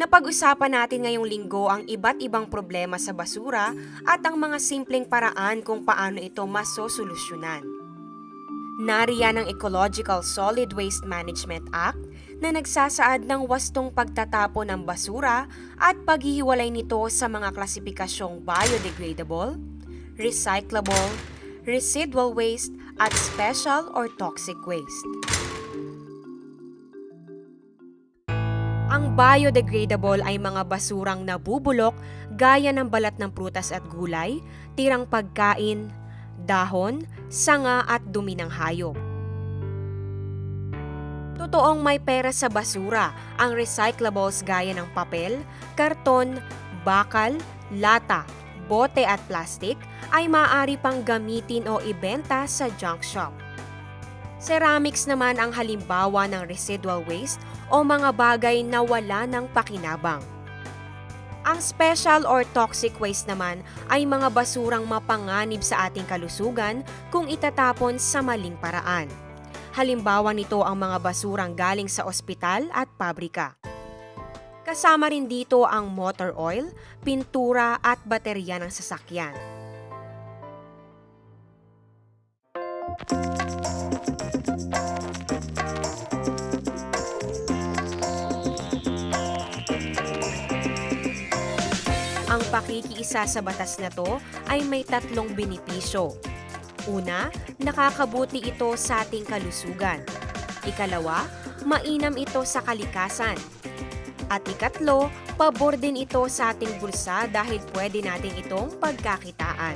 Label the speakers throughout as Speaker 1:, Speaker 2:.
Speaker 1: Napag-usapan natin ngayong linggo ang iba't ibang problema sa basura at ang mga simpleng paraan kung paano ito masosolusyonan. Nariyan ang Ecological Solid Waste Management Act na nagsasaad ng wastong pagtatapon ng basura at paghihiwalay nito sa mga klasipikasyong biodegradable, recyclable, residual waste at special or toxic waste. Ang biodegradable ay mga basurang nabubulok gaya ng balat ng prutas at gulay, tirang pagkain, dahon, sanga at dumi ng hayop. Totoong may pera sa basura ang recyclables gaya ng papel, karton, bakal, lata, bote at plastic ay maaari pang gamitin o ibenta sa junk shop. Ceramics naman ang halimbawa ng residual waste o mga bagay na wala ng pakinabang. Ang special or toxic waste naman ay mga basurang mapanganib sa ating kalusugan kung itatapon sa maling paraan. Halimbawa nito ang mga basurang galing sa ospital at pabrika. Kasama rin dito ang motor oil, pintura at baterya ng sasakyan. Ang pakikiisa sa batas na to ay may tatlong benepisyo. Una, nakakabuti ito sa ating kalusugan. Ikalawa, mainam ito sa kalikasan. At ikatlo, pabor din ito sa ating bulsa dahil pwede natin itong pagkakitaan.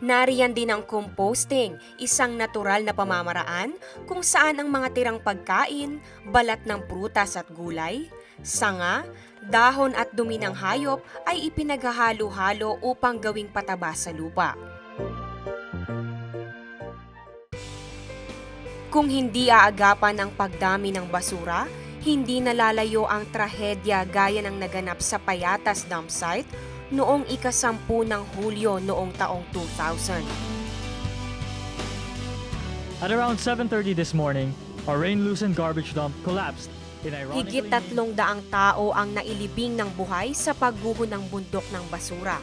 Speaker 1: Nariyan din ang composting, isang natural na pamamaraan kung saan ang mga tirang pagkain, balat ng prutas at gulay, sanga, dahon at dumi ng hayop ay ipinaghahalo-halo upang gawing pataba sa lupa. Kung hindi aagapan ang pagdami ng basura, hindi nalalayo ang trahedya gaya ng naganap sa Payatas dump site noong ikasampu ng Hulyo noong taong 2000.
Speaker 2: At around 7.30 this morning, a rain-loosened garbage dump collapsed.
Speaker 1: Higit tatlong daang tao ang nailibing ng buhay sa pagguho ng bundok ng basura.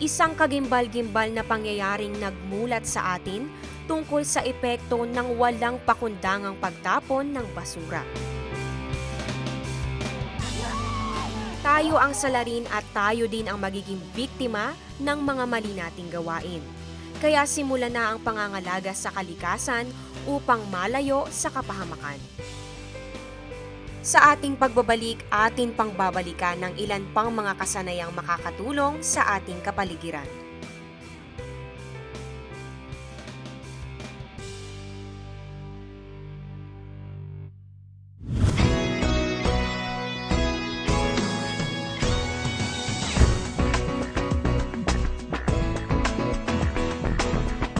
Speaker 1: Isang kagimbal-gimbal na pangyayaring nagmulat sa atin tungkol sa epekto ng walang pakundangang pagtapon ng basura. Tayo ang salarin at tayo din ang magiging biktima ng mga mali nating gawain. Kaya simula na ang pangangalaga sa kalikasan upang malayo sa kapahamakan. Sa ating pagbabalik, atin pang babalikan ng ilan pang mga kasanayang makakatulong sa ating kapaligiran.